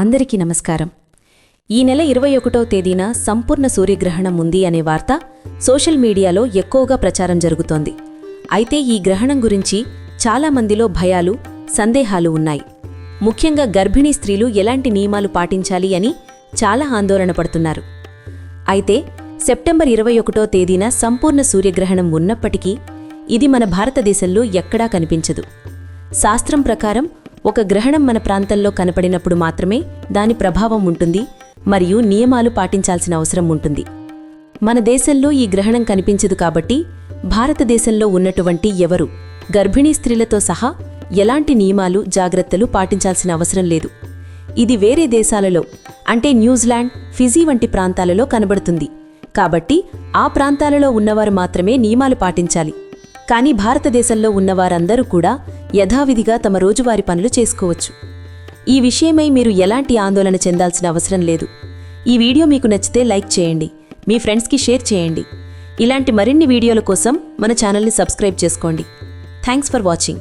అందరికీ నమస్కారం. ఈ నెల ఇరవై ఒకటో తేదీన సంపూర్ణ సూర్యగ్రహణం ఉంది అనే వార్త సోషల్ మీడియాలో ఎక్కువగా ప్రచారం జరుగుతోంది. అయితే ఈ గ్రహణం గురించి చాలా మందిలో భయాలు సందేహాలు ఉన్నాయి. ముఖ్యంగా గర్భిణీ స్త్రీలు ఎలాంటి నియమాలు పాటించాలి అని చాలా ఆందోళన పడుతున్నారు. అయితే సెప్టెంబర్ ఇరవై ఒకటో తేదీన సంపూర్ణ సూర్యగ్రహణం ఉన్నప్పటికీ ఇది మన భారతదేశంలో ఎక్కడా కనిపించదు. శాస్త్రం ప్రకారం ఒక గ్రహణం మన ప్రాంతంలో కనపడినప్పుడు మాత్రమే దాని ప్రభావం ఉంటుంది మరియు నియమాలు పాటించాల్సిన అవసరం ఉంటుంది. మన దేశంలో ఈ గ్రహణం కనిపించదు కాబట్టి భారతదేశంలో ఉన్నటువంటి ఎవరు గర్భిణీ స్త్రీలతో సహా ఎలాంటి నియమాలు జాగ్రత్తలు పాటించాల్సిన అవసరం లేదు. ఇది వేరే దేశాలలో అంటే న్యూజిలాండ్ ఫిజీ వంటి ప్రాంతాలలో కనబడుతుంది. కాబట్టి ఆ ప్రాంతాలలో ఉన్నవారు మాత్రమే నియమాలు పాటించాలి. కానీ భారతదేశంలో ఉన్నవారందరూ కూడా యథావిధిగా తమ రోజువారి పనులు చేసుకోవచ్చు. ఈ విషయమై మీరు ఎలాంటి ఆందోళన చెందాల్సిన అవసరం లేదు. ఈ వీడియో మీకు నచ్చితే లైక్ చేయండి మీ ఫ్రెండ్స్కి షేర్ చేయండి. ఇలాంటి మరిన్ని వీడియోల కోసం మన ఛానల్ని సబ్స్క్రైబ్ చేసుకోండి. Thanks for watching.